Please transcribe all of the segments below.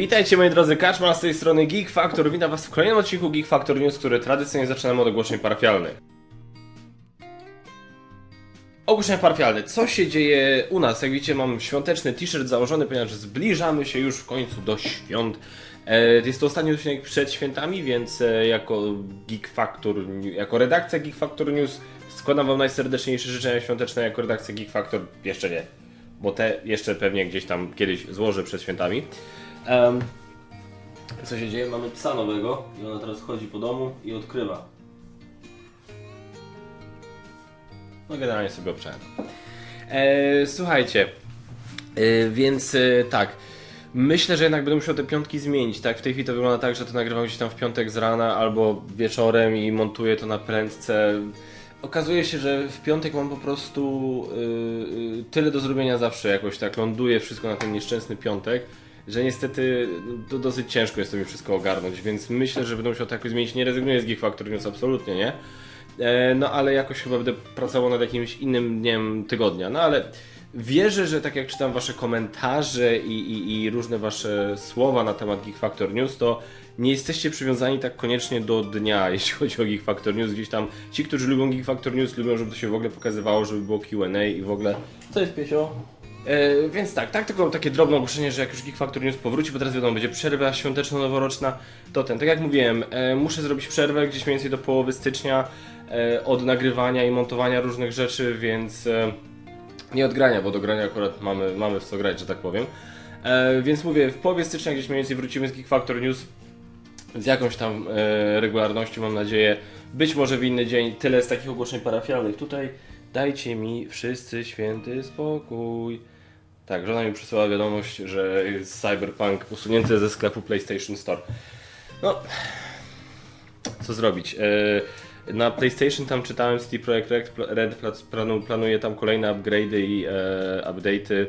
Witajcie moi drodzy, Kaczma z tej strony Geek Factor. Witam was w kolejnym odcinku Geek Factor News, który tradycyjnie zaczynamy od ogłoszeń parafialnych. Ogłoszenia parafialne. Co się dzieje u nas? Jak widzicie mam świąteczny t-shirt założony, ponieważ zbliżamy się już w końcu do świąt. E, Jest to ostatni odcinek przed świętami, więc e, jako Geek Factor, jako redakcja Geek Factor News składam wam najserdeczniejsze życzenia świąteczne jako redakcja Geek Factor. Jeszcze nie, bo te jeszcze pewnie gdzieś tam kiedyś złożę przed świętami. Co się dzieje? Mamy psa nowego i ona teraz chodzi po domu i odkrywa. No generalnie sobie obczałem. E, słuchajcie, e, więc e, tak. Myślę, że jednak będę musiał te piątki zmienić. Tak, w tej chwili to wygląda tak, że to nagrywam gdzieś tam w piątek z rana albo wieczorem i montuję to na prędce. Okazuje się, że w piątek mam po prostu yy, tyle do zrobienia zawsze jakoś tak. Ląduje wszystko na ten nieszczęsny piątek, że niestety to dosyć ciężko jest mi wszystko ogarnąć, więc myślę, że będę musiał to jakoś zmienić. Nie rezygnuję z Geek Factor News, absolutnie nie. E, no ale jakoś chyba będę pracował nad jakimś innym dniem tygodnia. No ale wierzę, że tak jak czytam wasze komentarze i, i, i różne wasze słowa na temat Geek Factor News, to nie jesteście przywiązani tak koniecznie do dnia, jeśli chodzi o Geek Factor News. Gdzieś tam ci, którzy lubią Geek Factor News, lubią, żeby to się w ogóle pokazywało, żeby było Q&A i w ogóle... Co jest, Piesio? E, więc tak, tak, tylko takie drobne ogłoszenie, że jak już Geek Factor News powróci, bo teraz wiadomo, będzie przerwa świąteczno-noworoczna, to ten, tak jak mówiłem, e, muszę zrobić przerwę gdzieś mniej więcej do połowy stycznia e, od nagrywania i montowania różnych rzeczy, więc e, nie od grania, bo do grania akurat mamy, mamy w co grać, że tak powiem. E, więc mówię, w połowie stycznia gdzieś mniej więcej wrócimy z Geek Factor News z jakąś tam e, regularnością, mam nadzieję. Być może w inny dzień. Tyle z takich ogłoszeń parafialnych. Tutaj dajcie mi wszyscy święty spokój. Tak, żona mi przysłała wiadomość, że jest Cyberpunk usunięty ze sklepu PlayStation Store. No, co zrobić? E, na PlayStation tam czytałem CD Projekt Red, planuje tam kolejne upgrade'y i e, update'y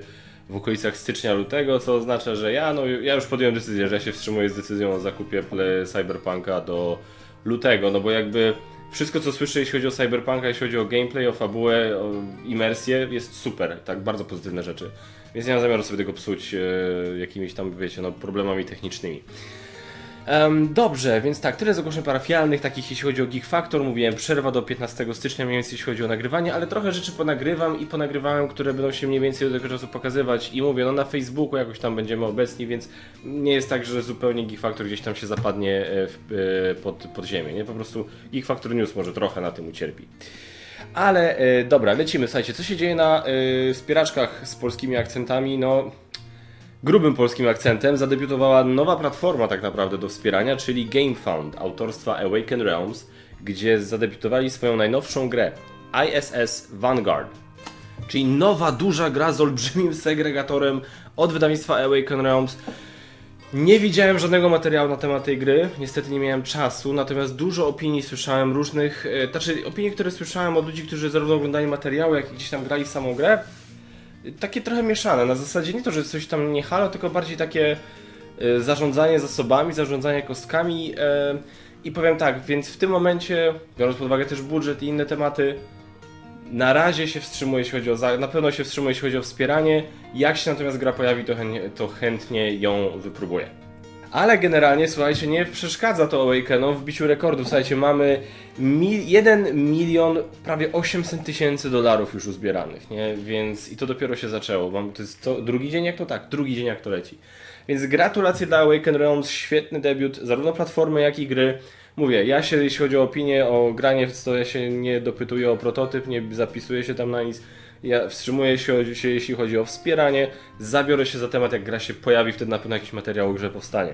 w okolicach stycznia, lutego, co oznacza, że ja, no, ja już podjąłem decyzję, że ja się wstrzymuję z decyzją o zakupie Cyberpunka do lutego, no bo jakby wszystko co słyszę jeśli chodzi o Cyberpunka, jeśli chodzi o gameplay, o fabułę, o imersję, jest super, tak, bardzo pozytywne rzeczy. Więc nie mam zamiaru sobie tego psuć e, jakimiś tam, wiecie, no, problemami technicznymi. Em, dobrze, więc tak, tyle z ogłoszeń parafialnych, takich jeśli chodzi o Geek Factor, mówiłem, przerwa do 15 stycznia mniej więcej jeśli chodzi o nagrywanie, ale trochę rzeczy ponagrywam i ponagrywałem, które będą się mniej więcej do tego czasu pokazywać i mówię, no na Facebooku jakoś tam będziemy obecni, więc nie jest tak, że zupełnie Geek Factor gdzieś tam się zapadnie e, w, e, pod, pod ziemię, nie? Po prostu Geek Factor News może trochę na tym ucierpi. Ale e, dobra, lecimy, słuchajcie, co się dzieje na e, wspieraczkach z polskimi akcentami, no grubym polskim akcentem zadebiutowała nowa platforma tak naprawdę do wspierania, czyli GameFound autorstwa Awaken Realms, gdzie zadebiutowali swoją najnowszą grę ISS Vanguard. Czyli nowa, duża gra z olbrzymim segregatorem od wydawnictwa Awaken Realms. Nie widziałem żadnego materiału na temat tej gry, niestety nie miałem czasu, natomiast dużo opinii słyszałem różnych, e, znaczy opinii, które słyszałem od ludzi, którzy zarówno oglądali materiały, jak i gdzieś tam grali w samą grę, takie trochę mieszane. Na zasadzie nie to, że coś tam nie halo, tylko bardziej takie e, zarządzanie zasobami, zarządzanie kostkami. e, I powiem tak, więc w tym momencie, biorąc pod uwagę też budżet i inne tematy, na razie się wstrzymuję, jeśli chodzi o. Na pewno się wstrzymuję, jeśli chodzi o wspieranie. Jak się natomiast gra pojawi, to, chętnie- to chętnie ją wypróbuję. Ale generalnie, słuchajcie, nie przeszkadza to Awakenom w biciu rekordów. Słuchajcie, mamy mi 1 milion, prawie 800 tysięcy dolarów już uzbieranych, nie? Więc i to dopiero się zaczęło. Mam, to jest to, drugi dzień jak to tak, drugi dzień jak to leci. Więc gratulacje dla Awaken Realms, świetny debiut, zarówno platformy, jak i gry. Mówię, ja się, jeśli chodzi o opinię, o granie, to ja się nie dopytuję o prototyp, nie zapisuję się tam na nic. Ja wstrzymuję się, się, jeśli chodzi o wspieranie, zabiorę się za temat, jak gra się pojawi, wtedy na pewno jakiś materiał o grze powstanie.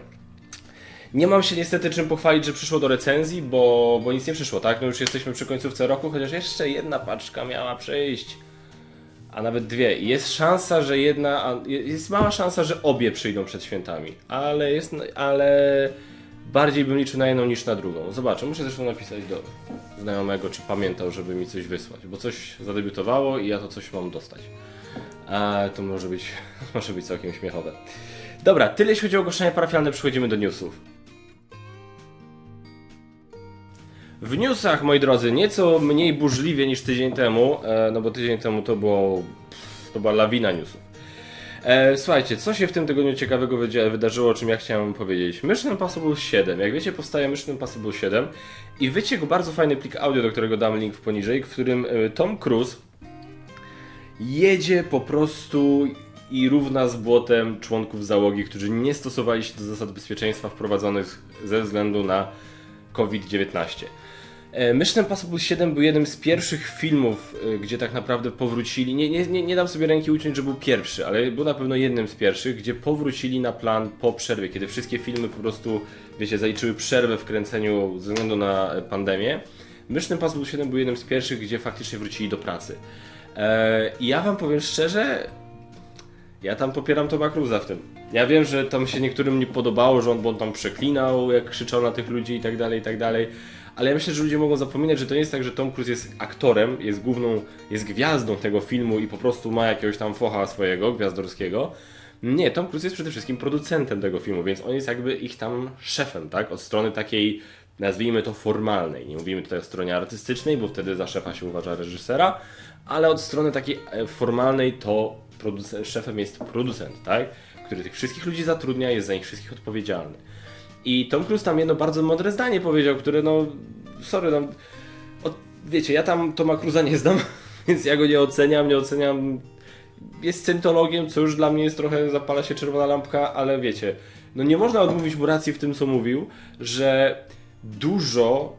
Nie mam się niestety czym pochwalić, że przyszło do recenzji, bo, bo nic nie przyszło, tak? No już jesteśmy przy końcówce roku, chociaż jeszcze jedna paczka miała przyjść. A nawet dwie. Jest szansa, że jedna. Jest mała szansa, że obie przyjdą przed świętami. Ale jest. Ale bardziej bym liczył na jedną niż na drugą. Zobaczę, muszę zresztą napisać do znajomego, czy pamiętał, żeby mi coś wysłać. Bo coś zadebiutowało i ja to coś mam dostać. A to może być, może być całkiem śmiechowe. Dobra, tyle jeśli chodzi o ogłoszenia parafialne, przechodzimy do newsów. W newsach, moi drodzy, nieco mniej burzliwie niż tydzień temu, e, no bo tydzień temu to było, to była lawina newsów. E, słuchajcie, co się w tym tygodniu ciekawego wydarzyło, o czym ja chciałem powiedzieć? Mission Impossible 7. Jak wiecie, powstaje Mission Impossible 7 i wyciekł bardzo fajny plik audio, do którego dam link w poniżej, w którym e, Tom Cruise jedzie po prostu i równa z błotem członków załogi, którzy nie stosowali się do zasad bezpieczeństwa wprowadzonych ze względu na COVID-19. Mission Impossible 7 był jednym z pierwszych filmów, e, gdzie tak naprawdę powrócili. Nie, nie, nie, nie dam sobie ręki uciąć, że był pierwszy, ale był na pewno jednym z pierwszych, gdzie powrócili na plan po przerwie, kiedy wszystkie filmy po prostu, wiecie, zaliczyły przerwę w kręceniu ze względu na e, pandemię. Mission Impossible 7 był jednym z pierwszych, gdzie faktycznie wrócili do pracy. E, I ja wam powiem szczerze, ja tam popieram Toma Cruza w tym. Ja wiem, że tam się niektórym nie podobało, że on, bo on tam przeklinał, jak krzyczał na tych ludzi i tak dalej, i tak dalej. Ale ja myślę, że ludzie mogą zapominać, że to nie jest tak, że Tom Cruise jest aktorem, jest główną, jest gwiazdą tego filmu i po prostu ma jakiegoś tam focha swojego, gwiazdorskiego. Nie, Tom Cruise jest przede wszystkim producentem tego filmu, więc on jest jakby ich tam szefem, tak? Od strony takiej, nazwijmy to formalnej. Nie mówimy tutaj o stronie artystycznej, bo wtedy za szefa się uważa reżysera, ale od strony takiej e, formalnej to szefem jest producent, tak? Który tych wszystkich ludzi zatrudnia, jest za nich wszystkich odpowiedzialny. I Tom Cruise tam jedno bardzo mądre zdanie powiedział, które no, sorry, no, wiecie, ja tam Toma Cruza nie znam, więc ja go nie oceniam, nie oceniam, jest scientologiem, co już dla mnie jest trochę, zapala się czerwona lampka, ale wiecie, no nie można odmówić mu racji w tym, co mówił, że dużo,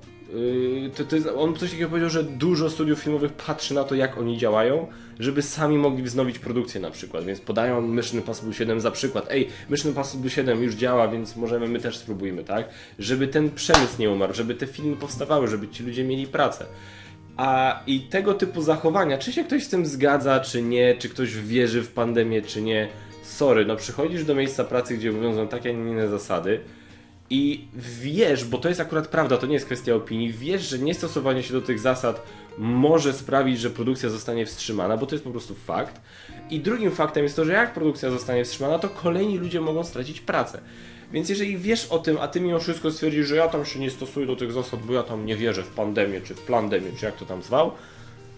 to, to jest, on coś takiego powiedział, że dużo studiów filmowych patrzy na to, jak oni działają, żeby sami mogli wznowić produkcję na przykład, więc podają Mission Impossible 7 za przykład, ej, Mission Impossible 7 już działa, więc możemy, my też spróbujmy, tak? Żeby ten przemysł nie umarł, żeby te filmy powstawały, żeby ci ludzie mieli pracę. A i tego typu zachowania, czy się ktoś z tym zgadza, czy nie, czy ktoś wierzy w pandemię, czy nie, sorry, no przychodzisz do miejsca pracy, gdzie obowiązują takie, a nie inne zasady i wiesz, bo to jest akurat prawda, to nie jest kwestia opinii, wiesz, że niestosowanie się do tych zasad może sprawić, że produkcja zostanie wstrzymana, bo to jest po prostu fakt. I drugim faktem jest to, że jak produkcja zostanie wstrzymana, to kolejni ludzie mogą stracić pracę. Więc jeżeli wiesz o tym, a ty mimo wszystko stwierdzisz, że ja tam się nie stosuję do tych zasad, bo ja tam nie wierzę w pandemię, czy w plandemię, czy jak to tam zwał,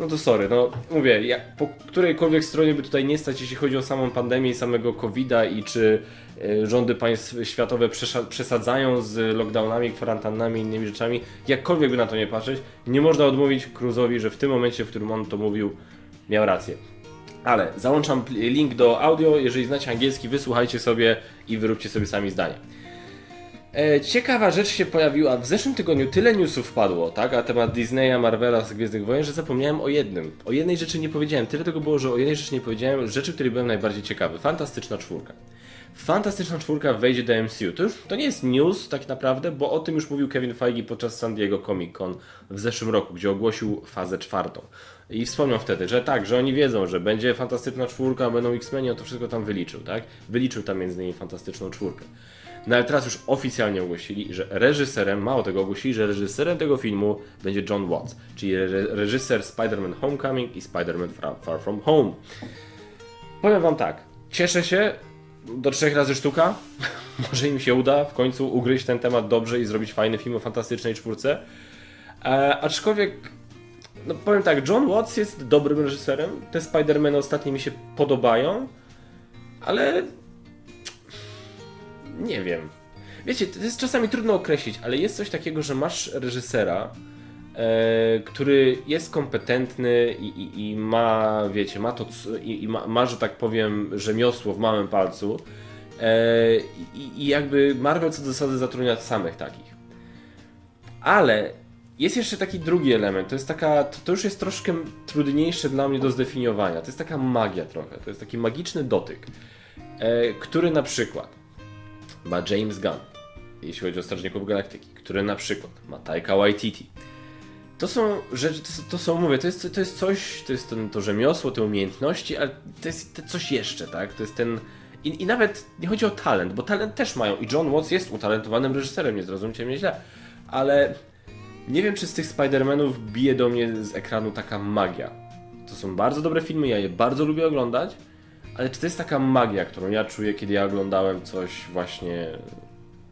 no to sorry, no mówię, jak, po którejkolwiek stronie by tutaj nie stać, jeśli chodzi o samą pandemię i samego COVID-a i czy y, rządy państw światowe przesadzają z lockdownami, kwarantannami i innymi rzeczami, jakkolwiek by na to nie patrzeć, nie można odmówić Cruzowi, że w tym momencie, w którym on to mówił, miał rację. Ale załączam link do audio, jeżeli znacie angielski, wysłuchajcie sobie i wyróbcie sobie sami zdanie. E, ciekawa rzecz się pojawiła. W zeszłym tygodniu tyle newsów wpadło, tak? A temat Disneya, Marvela, Gwiezdnych Wojen, że zapomniałem o jednym. O jednej rzeczy nie powiedziałem. Tyle tego było, że o jednej rzeczy nie powiedziałem. Rzeczy, której byłem najbardziej ciekawy. Fantastyczna czwórka. Fantastyczna czwórka wejdzie do MCU. To już to nie jest news tak naprawdę, bo o tym już mówił Kevin Feige podczas San Diego Comic Con w zeszłym roku, gdzie ogłosił fazę czwartą. I wspomniał wtedy, że tak, że oni wiedzą, że będzie fantastyczna czwórka, będą X-Meni, on to wszystko tam wyliczył, tak? Wyliczył tam między innymi fantastyczną czwórkę. No ale teraz już oficjalnie ogłosili, że reżyserem, mało tego ogłosili, że reżyserem tego filmu będzie John Watts, czyli re- reżyser Spider-Man Homecoming i Spider-Man Far, Far From Home. Powiem wam tak, cieszę się, do trzech razy sztuka, może im się uda w końcu ugryźć ten temat dobrze i zrobić fajny film o fantastycznej czwórce. E, aczkolwiek, no powiem tak, John Watts jest dobrym reżyserem, te Spider-Many ostatnio mi się podobają, ale nie wiem. Wiecie, to jest czasami trudno określić, ale jest coś takiego, że masz reżysera, e, który jest kompetentny i, i, i ma, wiecie, ma to, i, i ma, ma, że tak powiem, rzemiosło w małym palcu. E, i, I jakby Marvel co do zasady zatrudnia samych takich. Ale jest jeszcze taki drugi element, to jest taka, to, to już jest troszkę trudniejsze dla mnie do zdefiniowania. To jest taka magia trochę, to jest taki magiczny dotyk, e, który na przykład ma James Gunn, jeśli chodzi o Strażników Galaktyki, który na przykład ma Taika Waititi. To są rzeczy, to, to są, mówię, to jest, to jest coś, to jest ten, to rzemiosło, te umiejętności, ale to jest to coś jeszcze, tak? To jest ten... I, I nawet nie chodzi o talent, bo talent też mają i John Watts jest utalentowanym reżyserem, nie zrozumcie mnie źle, ale nie wiem, czy z tych Spider-Manów bije do mnie z ekranu taka magia. To są bardzo dobre filmy, ja je bardzo lubię oglądać, ale czy to jest taka magia, którą ja czuję, kiedy ja oglądałem coś właśnie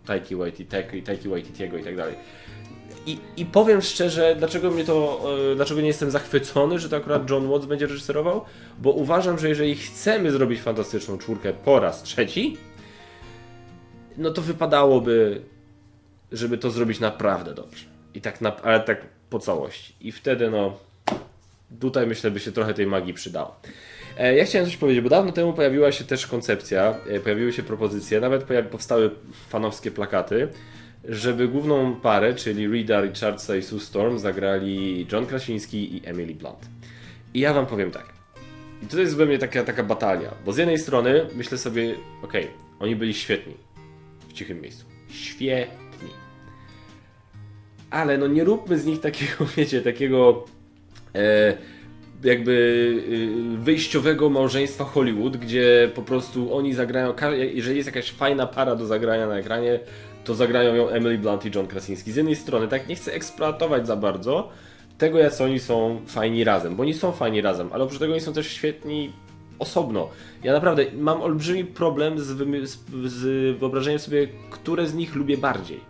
Taiki Waititi, Taiki Waititiego i tak dalej. I, I powiem szczerze, dlaczego mnie to, e, dlaczego nie jestem zachwycony, że to akurat John Watts będzie reżyserował, bo uważam, że jeżeli chcemy zrobić fantastyczną czwórkę po raz trzeci, no to wypadałoby, żeby to zrobić naprawdę dobrze. I tak, na, ale tak po całości. I wtedy, no, tutaj myślę, by się trochę tej magii przydało. E, Ja chciałem coś powiedzieć, bo dawno temu pojawiła się też koncepcja, e, pojawiły się propozycje, nawet powstały fanowskie plakaty, żeby główną parę, czyli Rita Richardsa i Sue Storm, zagrali John Krasiński i Emily Blunt. I ja wam powiem tak. I tutaj jest we mnie taka, taka batalia, bo z jednej strony myślę sobie, okej, oni byli świetni w cichym miejscu. Świetni. Ale no nie róbmy z nich takiego, wiecie, takiego e, jakby y, wyjściowego małżeństwa Hollywood, gdzie po prostu oni zagrają, jeżeli jest jakaś fajna para do zagrania na ekranie, to zagrają ją Emily Blunt i John Krasinski. Z jednej strony, tak nie chcę eksploatować za bardzo tego, jak oni są fajni razem, bo oni są fajni razem, ale oprócz tego oni są też świetni osobno. Ja naprawdę mam olbrzymi problem z, z, z wyobrażeniem sobie, które z nich lubię bardziej.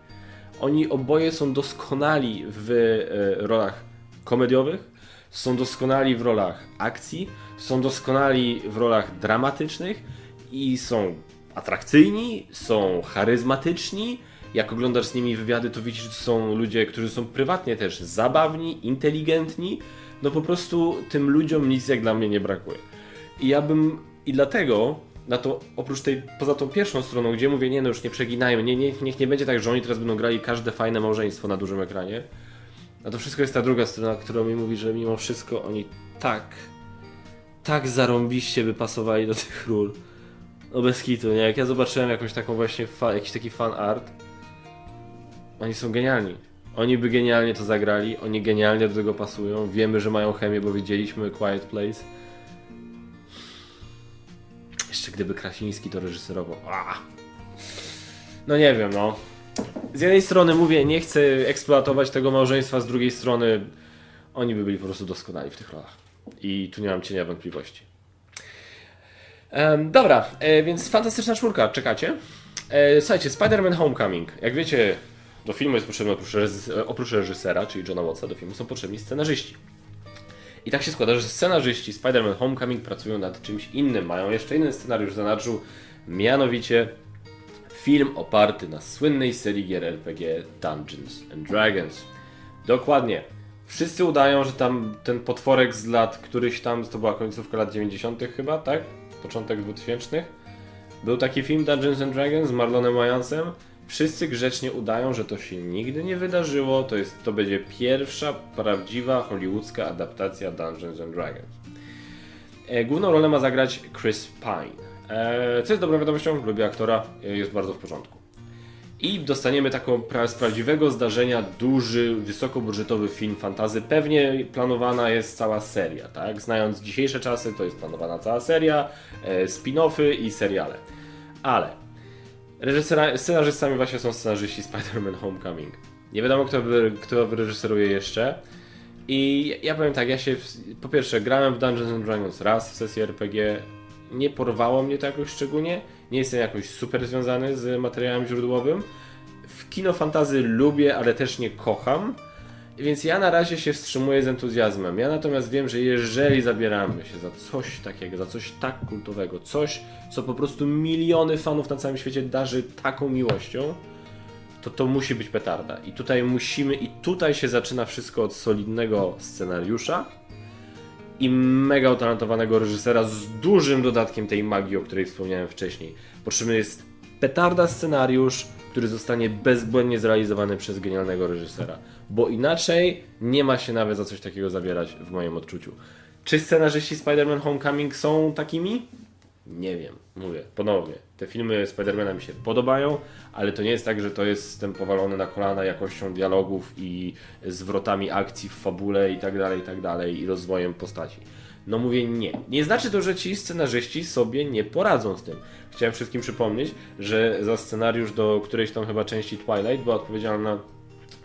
Oni oboje są doskonali w e, rolach komediowych, są doskonali w rolach akcji, są doskonali w rolach dramatycznych i są atrakcyjni, są charyzmatyczni. Jak oglądasz z nimi wywiady, to widzisz, że są ludzie, którzy są prywatnie też zabawni, inteligentni. No po prostu tym ludziom nic jak dla mnie nie brakuje. I ja bym, i dlatego, na to, oprócz tej, poza tą pierwszą stroną, gdzie mówię, nie no już nie przeginajmy, nie, nie, niech nie będzie tak, że oni teraz będą grali każde fajne małżeństwo na dużym ekranie. A to wszystko jest ta druga strona, która mi mówi, że mimo wszystko oni tak, tak zarąbiście by pasowali do tych ról. No bez kitu, nie? Jak ja zobaczyłem jakąś taką właśnie, fa- jakiś taki fan art, oni są genialni. Oni by genialnie to zagrali, oni genialnie do tego pasują. Wiemy, że mają chemię, bo widzieliśmy Quiet Place. Jeszcze gdyby Krasiński to reżyserował. Ah. No nie wiem, no. Z jednej strony mówię, nie chcę eksploatować tego małżeństwa, z drugiej strony oni by byli po prostu doskonali w tych rolach. I tu nie mam cienia wątpliwości. Em, dobra, e, więc fantastyczna czwórka, czekacie? E, słuchajcie, Spider-Man Homecoming. Jak wiecie, do filmu jest potrzebny oprócz, reżys- oprócz reżysera, czyli Johna Wattsa, do filmu są potrzebni scenarzyści. I tak się składa, że scenarzyści Spider-Man Homecoming pracują nad czymś innym, mają jeszcze inny scenariusz w zanadrzu, mianowicie film oparty na słynnej serii gier RPG Dungeons and Dragons. Dokładnie. Wszyscy udają, że tam ten potworek z lat któryś tam, to była końcówka lat 90. chyba, tak? Początek 2000. Był taki film Dungeons and Dragons z Marlonem Wyansem. Wszyscy grzecznie udają, że to się nigdy nie wydarzyło. To, jest, to będzie pierwsza prawdziwa hollywoodzka adaptacja Dungeons and Dragons. E, Główną rolę ma zagrać Chris Pine. E, Co jest dobrą wiadomością, lubię aktora, e, jest bardzo w porządku. I dostaniemy taką z prawdziwego zdarzenia duży, wysokobudżetowy film fantazy. Pewnie planowana jest cała seria, tak? Znając dzisiejsze czasy, to jest planowana cała seria, e, spin-offy i seriale. Ale reżysera, scenarzystami właśnie są scenarzyści Spider-Man Homecoming. Nie wiadomo, kto, kto wyreżyseruje jeszcze. I ja powiem tak, ja się po pierwsze grałem w Dungeons and Dragons raz w sesji RPG, nie porwało mnie to jakoś szczególnie, nie jestem jakoś super związany z materiałem źródłowym. W kino fantazy lubię, ale też nie kocham, więc ja na razie się wstrzymuję z entuzjazmem. Ja natomiast wiem, że jeżeli zabieramy się za coś takiego, za coś tak kultowego, coś, co po prostu miliony fanów na całym świecie darzy taką miłością, to to musi być petarda. I tutaj musimy, i tutaj się zaczyna wszystko od solidnego scenariusza i mega utalentowanego reżysera z dużym dodatkiem tej magii, o której wspomniałem wcześniej. Potrzebny jest petarda scenariusz, który zostanie bezbłędnie zrealizowany przez genialnego reżysera, bo inaczej nie ma się nawet za coś takiego zabierać w moim odczuciu. Czy scenarzyści Spider-Man Homecoming są takimi? Nie wiem, mówię, ponownie. Te filmy Spidermana mi się podobają, ale to nie jest tak, że to jest jestem powalony na kolana jakością dialogów i zwrotami akcji w fabule i tak dalej, i tak dalej, i rozwojem postaci. No mówię nie. Nie znaczy to, że ci scenarzyści sobie nie poradzą z tym. Chciałem wszystkim przypomnieć, że za scenariusz do którejś tam chyba części Twilight była odpowiedzialna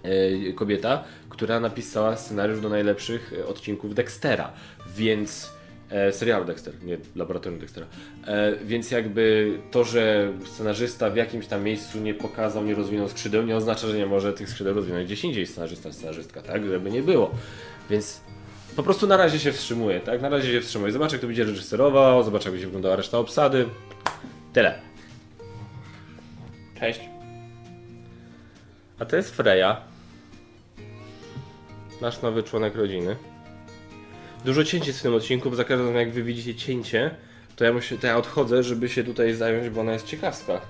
e, kobieta, która napisała scenariusz do najlepszych e, odcinków Dextera, więc E, serialu Dexter, nie laboratorium Dextera. E, więc jakby to, że scenarzysta w jakimś tam miejscu nie pokazał, nie rozwinął skrzydeł, nie oznacza, że nie może tych skrzydeł rozwinąć gdzieś indziej scenarzysta, scenarzystka, tak? Żeby nie było. Więc po prostu na razie się wstrzymuje, tak? Na razie się wstrzymuje. Zobaczę, kto będzie reżyserował, zobaczę, jak będzie wyglądała reszta obsady. Tyle. Cześć. A to jest Freya. Nasz nowy członek rodziny. Dużo cięć jest w tym odcinku, bo za każdym razem jak wy widzicie cięcie, to ja, muszę, to ja odchodzę, żeby się tutaj zająć, bo ona jest ciekawska.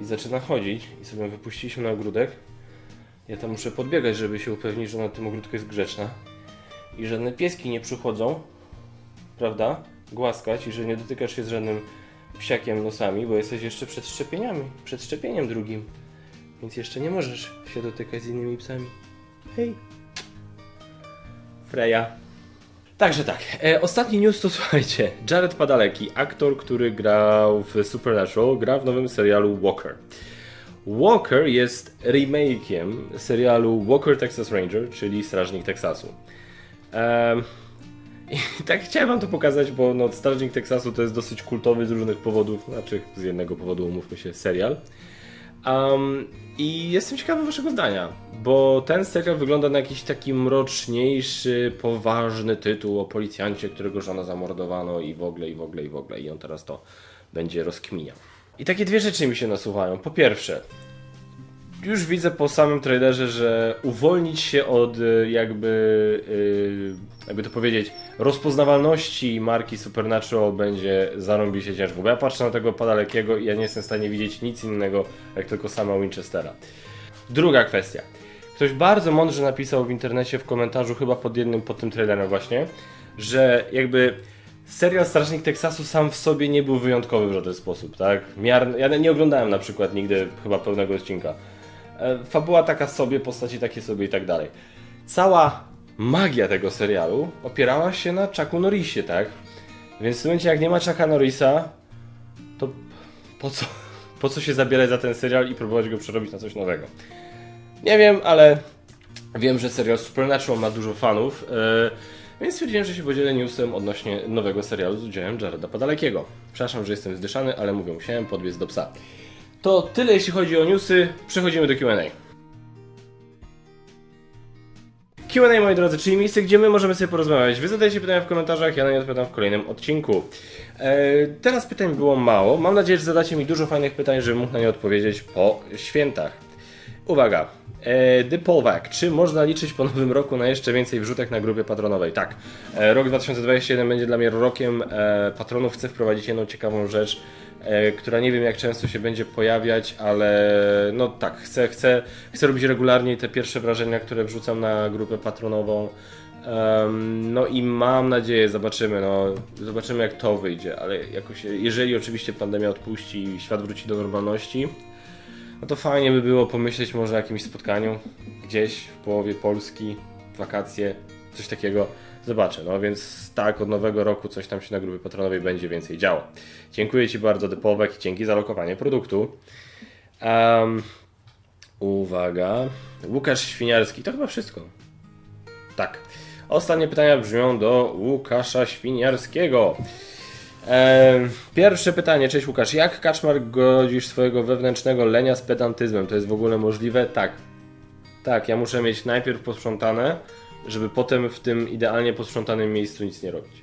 I zaczyna chodzić i sobie wypuściliśmy na ogródek. Ja tam muszę podbiegać, żeby się upewnić, że na tym ogródku jest grzeczna. I żadne pieski nie przychodzą, prawda? Głaskać i że nie dotykasz się z żadnym psiakiem nosami, bo jesteś jeszcze przed szczepieniami, przed szczepieniem drugim. Więc jeszcze nie możesz się dotykać z innymi psami. Hej. Freya. Także tak, e, ostatni news to słuchajcie, Jared Padalecki, aktor, który grał w Supernatural, gra w nowym serialu Walker. Walker jest remake'iem serialu Walker Texas Ranger, czyli Strażnik Teksasu. I tak chciałem wam to pokazać, bo no, Strażnik Teksasu to jest dosyć kultowy z różnych powodów, znaczy z jednego powodu umówmy się, serial. Um, I jestem ciekawy waszego zdania, bo ten serial wygląda na jakiś taki mroczniejszy, poważny tytuł o policjancie, którego żona zamordowano i w ogóle, i w ogóle, i w ogóle. I on teraz to będzie rozkminiał. I takie dwie rzeczy mi się nasuwają. Po pierwsze, już widzę po samym trailerze, że uwolnić się od y, jakby, y, jakby to powiedzieć, rozpoznawalności marki Supernatural będzie zarąbiście ciężko. Bo ja patrzę na tego padalekiego i ja nie jestem w stanie widzieć nic innego, jak tylko sama Winchestera. Druga kwestia. Ktoś bardzo mądrze napisał w internecie w komentarzu, chyba pod jednym, pod tym trailerem właśnie, że jakby serial Strażnik Teksasu sam w sobie nie był wyjątkowy w żaden sposób, tak? Miar... Ja nie oglądałem na przykład nigdy chyba pełnego odcinka. E, Fabuła taka sobie, postaci takie sobie i tak dalej. Cała magia tego serialu opierała się na Chucku Norrisie, tak? Więc w momencie jak nie ma Chucka Norrisa, to po co, po co się zabierać za ten serial i próbować go przerobić na coś nowego? Nie wiem, ale wiem, że serial Supernatural ma dużo fanów, e, więc stwierdziłem, że się podzielę newsem odnośnie nowego serialu z udziałem Jareda Padalekiego. Przepraszam, że jestem zdyszany, ale mówię, musiałem podbiec do psa. To tyle jeśli chodzi o newsy, przechodzimy do Q&A. Q&A moi drodzy, czyli miejsce, gdzie my możemy sobie porozmawiać. Wy zadajcie pytania w komentarzach, ja na nie odpowiadam w kolejnym odcinku. E, teraz pytań było mało. Mam nadzieję, że zadacie mi dużo fajnych pytań, żebym mógł na nie odpowiedzieć po świętach. Uwaga. E, The Polwak. Czy można liczyć po nowym roku na jeszcze więcej wrzutek na grupie patronowej? Tak. E, rok 2021 będzie dla mnie rokiem e, patronów. Chcę wprowadzić jedną ciekawą rzecz, e, która nie wiem jak często się będzie pojawiać, ale no tak, chcę, chcę, chcę robić regularnie te pierwsze wrażenia, które wrzucam na grupę patronową. Em, no i mam nadzieję, zobaczymy, no, zobaczymy jak to wyjdzie, ale jakoś, jeżeli oczywiście pandemia odpuści i świat wróci do normalności, no to fajnie by było pomyśleć może o jakimś spotkaniu gdzieś w połowie Polski, wakacje, coś takiego. Zobaczę, no więc tak, od nowego roku coś tam się na grupie patronowej będzie więcej działo. Dziękuję Ci bardzo, Depowek, i dzięki za lokowanie produktu. Em, uwaga. Łukasz Świniarski, to chyba wszystko. Tak. Ostatnie pytania brzmią do Łukasza Świniarskiego. Pierwsze pytanie, cześć Łukasz. Jak Kaczmar godzisz swojego wewnętrznego lenia z pedantyzmem? To jest w ogóle możliwe? Tak. Tak, ja muszę mieć najpierw posprzątane, żeby potem w tym idealnie posprzątanym miejscu nic nie robić.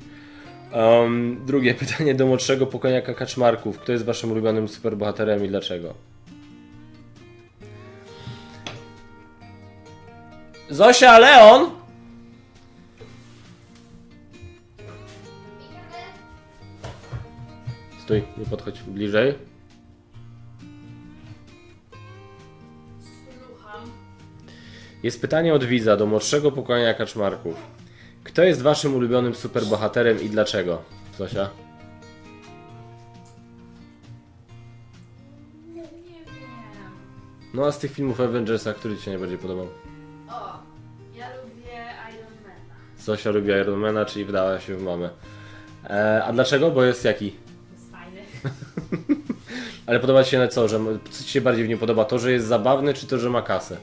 Em, drugie pytanie do młodszego pokolenia Kaczmarków. Kto jest waszym ulubionym superbohaterem i dlaczego? Zosia Leon! Stój, nie podchodź bliżej. Jest pytanie od widza do młodszego pokolenia kaczmarków. Kto jest waszym ulubionym superbohaterem i dlaczego? Zosia? Nie, wiem. No a z tych filmów Avengersa, który ci się najbardziej podobał? O, ja lubię Ironmana. Zosia lubi Ironmana, czyli wdała się w mamę. E, a dlaczego? Bo jest jaki? Jest fajny. Ale podoba ci się na co? Że, co ci się bardziej w nim podoba? To, że jest zabawny, czy to, że ma kasę?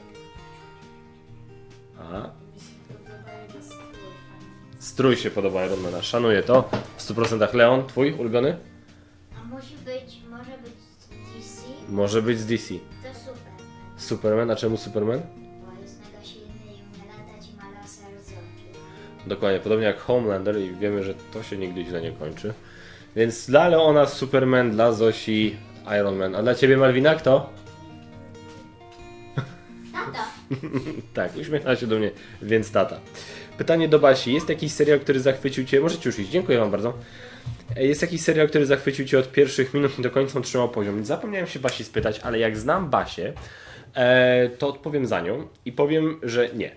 Strój się podoba Ironmana, szanuję to. W 100% Leon, twój ulubiony? A musi być, może być z DC, Może być z DC. to super. Superman, a czemu Superman? Bo jest mega silny i umie latać i ma laser z oczu. Dokładnie, podobnie jak Homelander i wiemy, że to się nigdy źle nie kończy. Więc dla Leona Superman, dla Zosi Iron Man. A dla ciebie Malwina kto? Tata! Tak, uśmiechnęła się do mnie, więc tata. Pytanie do Basi. Jest jakiś serial, który zachwycił Cię? Możecie już iść, dziękuję Wam bardzo. E, Jest jakiś serial, który zachwycił Cię od pierwszych minut do końca utrzymał poziom? Zapomniałem się Basi spytać, ale jak znam Basię, e, to odpowiem za nią i powiem, że nie.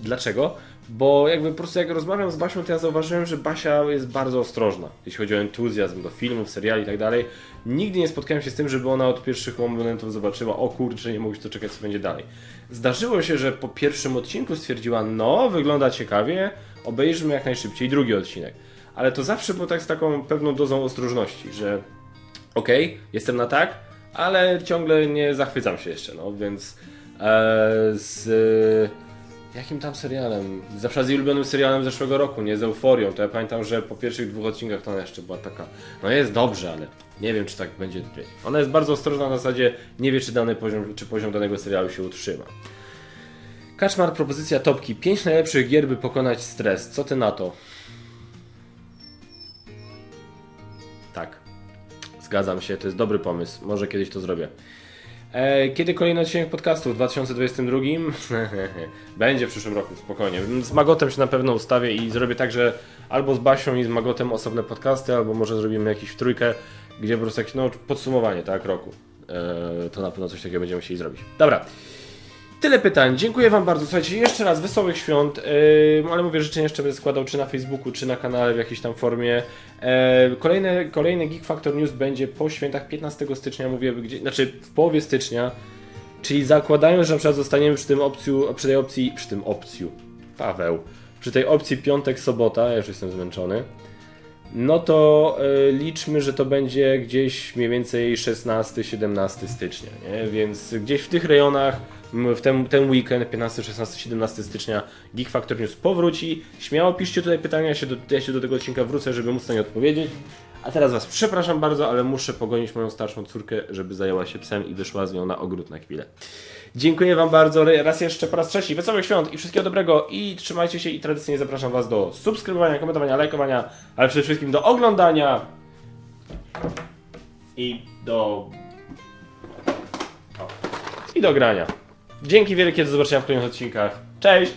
Dlaczego? Bo jakby po prostu jak rozmawiam z Basią, to ja zauważyłem, że Basia jest bardzo ostrożna, jeśli chodzi o entuzjazm do filmów, seriali i tak dalej. Nigdy nie spotkałem się z tym, żeby ona od pierwszych momentów zobaczyła, o kurczę, nie mogę się doczekać, co będzie dalej. Zdarzyło się, że po pierwszym odcinku stwierdziła, no, wygląda ciekawie, obejrzymy jak najszybciej drugi odcinek. Ale to zawsze było tak z taką pewną dozą ostrożności, że okej, jestem na tak, ale ciągle nie zachwycam się jeszcze, no więc e, z jakim tam serialem? Zawsze z ulubionym serialem zeszłego roku, nie z Euforią, to ja pamiętam, że po pierwszych dwóch odcinkach to ona jeszcze była taka, no jest dobrze, ale nie wiem, czy tak będzie. Ona jest bardzo ostrożna na zasadzie, nie wie, czy dany poziom, czy poziom danego serialu się utrzyma. Kaczmar, propozycja topki. 5 najlepszych gier, by pokonać stres. Co ty na to? Tak. Zgadzam się, to jest dobry pomysł. Może kiedyś to zrobię. E, kiedy kolejny odcinek podcastu? W 2022? Będzie w przyszłym roku, spokojnie. Z Magotem się na pewno ustawię i zrobię tak, że albo z Basią i z Magotem osobne podcasty, albo może zrobimy jakiś w trójkę, gdzie po prostu jakieś no, podsumowanie, tak, roku. E, to na pewno coś takiego będziemy musieli zrobić. Dobra. Tyle pytań. Dziękuję Wam bardzo. Słuchajcie, jeszcze raz wesołych świąt. Yy, ale mówię, życzenia jeszcze będę składał czy na Facebooku, czy na kanale w jakiejś tam formie. Yy, kolejny, kolejny Geek Factor News będzie po świętach 15 stycznia, mówię, gdzie, znaczy w połowie stycznia. Czyli zakładając, że na przykład zostaniemy przy tym opcju, przy tej opcji, przy tym opcju, Paweł, przy tej opcji piątek, sobota, ja już jestem zmęczony. No to y, liczmy, że to będzie gdzieś mniej więcej 16-17 stycznia, nie? Więc gdzieś w tych rejonach, w ten, ten weekend, 15, 16, 17 stycznia, Geek Factor News powróci. Śmiało piszcie tutaj pytania, ja się, do, ja się do tego odcinka wrócę, żeby móc na nie odpowiedzieć. A teraz Was przepraszam bardzo, ale muszę pogonić moją starszą córkę, żeby zajęła się psem i wyszła z nią na ogród na chwilę. Dziękuję Wam bardzo raz jeszcze po raz trzeci. Wesołych świąt i wszystkiego dobrego i trzymajcie się i tradycyjnie zapraszam Was do subskrybowania, komentowania, lajkowania, ale przede wszystkim do oglądania i do... O. i do grania. Dzięki wielkie, do zobaczenia w kolejnych odcinkach. Cześć!